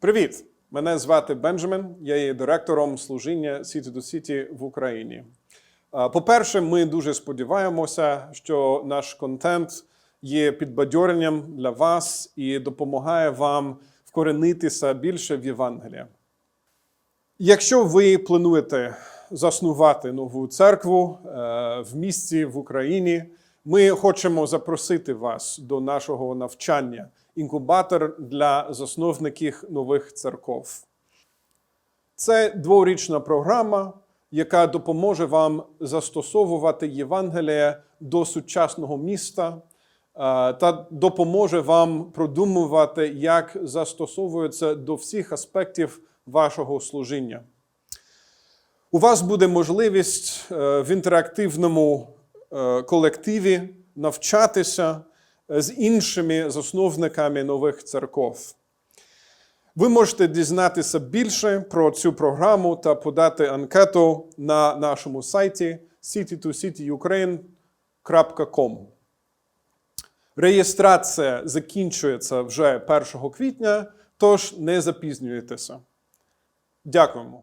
Привіт! Мене звати Бенджамін. Я є директором служіння City to City в Україні. По-перше, ми дуже сподіваємося, що наш контент є підбадьоренням для вас і допомагає вам вкоренитися більше в Євангелія. Якщо ви плануєте заснувати нову церкву е, в місті в Україні, ми хочемо запросити вас до нашого навчання інкубатор для засновників нових церков. Це дворічна програма, яка допоможе вам застосовувати Євангеліє до сучасного міста е, та допоможе вам продумувати, як застосовується до всіх аспектів вашого служіння. У вас буде можливість е, в інтерактивному колективі навчатися е, з іншими засновниками нових церков. Ви можете дізнатися більше про цю програму та подати анкету на нашому сайті city2cityukraine.com. Реєстрація закінчується вже 1 квітня, тож не запізнюйтеся. Дякуємо.